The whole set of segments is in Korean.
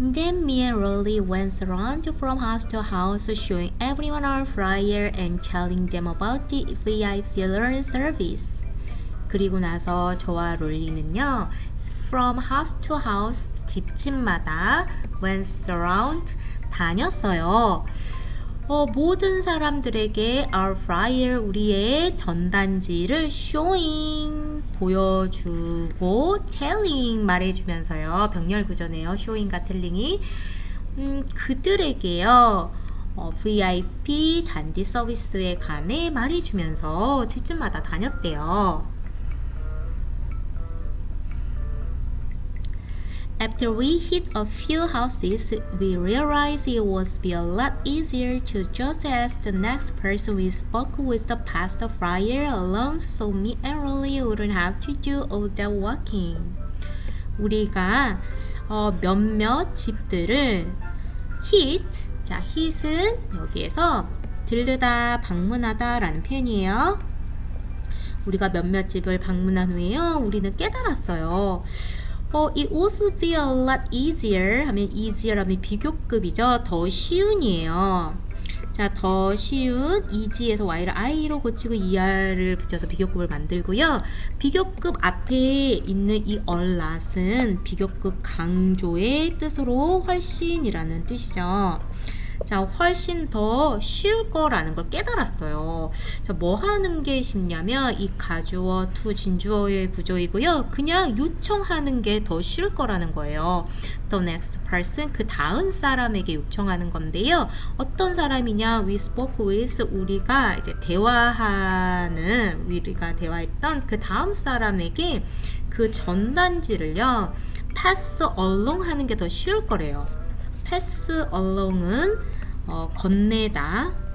Then me and Rolly went around from house to house showing everyone our flyer and telling them about the VIP learning service. 그리고 나서 저와 롤리는요, from house to house, 집집마다 went around, 다녔어요. 어, 모든 사람들에게 our flyer, 우리의 전단지를 showing, 보여주고 telling, 말해주면서요. 병렬 구조네요. showing과 telling이. 음, 그들에게요. 어, VIP 잔디 서비스에 관해 말해주면서 집집마다 다녔대요. After we hit a few houses, we realized it would be a lot easier to just ask the next person we spoke with the flyer along so me and Rolly wouldn't have to do all that walking. 우리가 어, 몇몇 집들을 hit, 자 hit은 여기에서 들르다, 방문하다 라는 표현이에요. 우리가 몇몇 집을 방문한 후에요, 우리는 깨달았어요. 어, it would be a lot easier 하면 easier 하면 비교급이죠. 더 쉬운이에요. 자, 더 쉬운 easy에서 y를 i로 고치고 er를 붙여서 비교급을 만들고요. 비교급 앞에 있는 이 a lot은 비교급 강조의 뜻으로 훨씬이라는 뜻이죠. 자, 훨씬 더 쉬울 거라는 걸 깨달았어요. 자, 뭐 하는 게 쉽냐면 이 가주어 to 진주어의 구조이고요. 그냥 요청하는 게 더 쉬울 거라는 거예요. The next person 그 다음 사람에게 요청하는 건데요. 어떤 사람이냐? We spoke with 우리가 이제 대화하는 우리가 대화했던 그 다음 사람에게 그 전단지를요. pass along 하는 게 더 쉬울 거래요. Pass along은 어, 건네다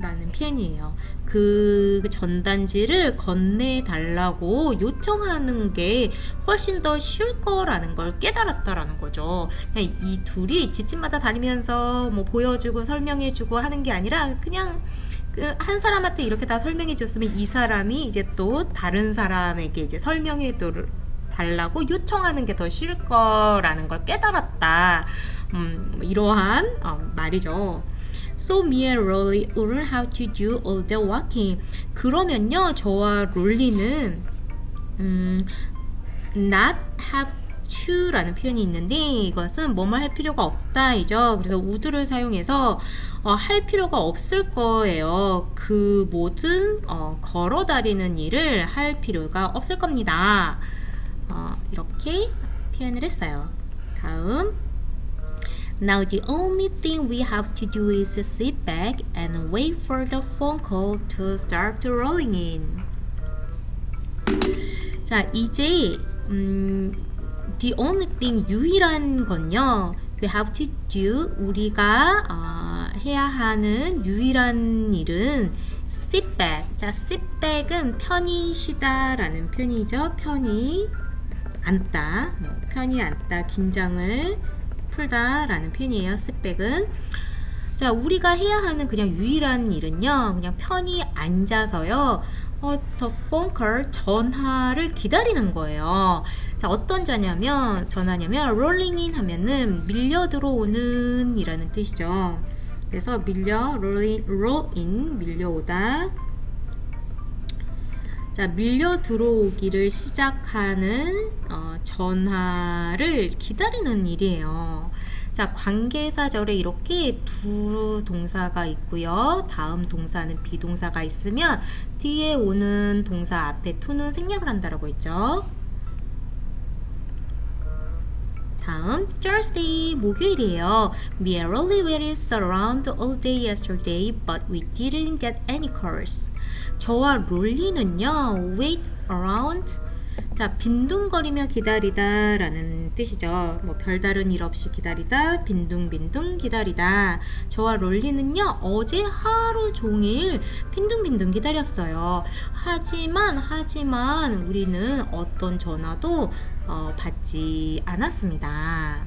라는 표현이에요. 그 전단지를 건네달라고 요청하는 게 훨씬 더 쉬울 거라는 걸 깨달았다라는 거죠. 그냥 이 둘이 집집마다 다니면서 뭐 보여주고 설명해주고 하는 게 아니라 그냥 그한 사람한테 이렇게 다 설명해 줬으면 이 사람이 이제 또 다른 사람에게 이제 설명해 달라고 요청하는 게더 쉬울 거라는 걸 깨달았다. 음, 이러한 어, 말이죠. So me and Rolly wouldn't have to do all the walking. 그러면요, 저와 롤리는 음, not have to라는 표현이 있는데 이것은 뭐뭐 할 필요가 없다이죠. 그래서 would를 사용해서 어, 할 필요가 없을 거예요. 그 모든 어, 걸어 다니는 일을 할 필요가 없을 겁니다. 어, 이렇게 표현을 했어요. 다음 Now the only thing we have to do is sit back and wait for the phone call to start rolling in. 자, 이제 음, the only thing 유일한 건요. We have to do 우리가 어, 해야 하는 유일한 일은 sit back. 자, sit back은 편히 쉬다라는 표현이죠. 편히 앉다, 뭐, 편히 앉다, 긴장을 풀다라는 표현이에요. 스백은. 자, 우리가 해야 하는 그냥 유일한 일은요. 그냥 편히 앉아서요. 어, 더 폰컬 전화를 기다리는 거예요. 자, 어떤 자냐면 전화냐면 롤링인 하면은 밀려 들어오는 이라는 뜻이죠. 그래서 밀려 롤인 롤인 밀려오다. 자, 밀려 들어오기를 시작하는 어, 전화를 기다리는 일이에요. 자, 관계사절에 이렇게 두 동사가 있고요. 다음 동사는 비동사가 있으면 뒤에 오는 동사 앞에 to는 생략을 한다라고 했죠. 다음 Thursday 목요일이에요. We are really waited around all day yesterday, but we didn't get any calls. 저와 롤리는요, wait around 자, 빈둥거리며 기다리다 라는 뜻이죠. 뭐 별다른 일 없이 기다리다, 빈둥빈둥 기다리다. 저와 롤리는요, 어제 하루 종일 빈둥빈둥 기다렸어요. 하지만, 하지만 우리는 어떤 전화도 어, 받지 않았습니다.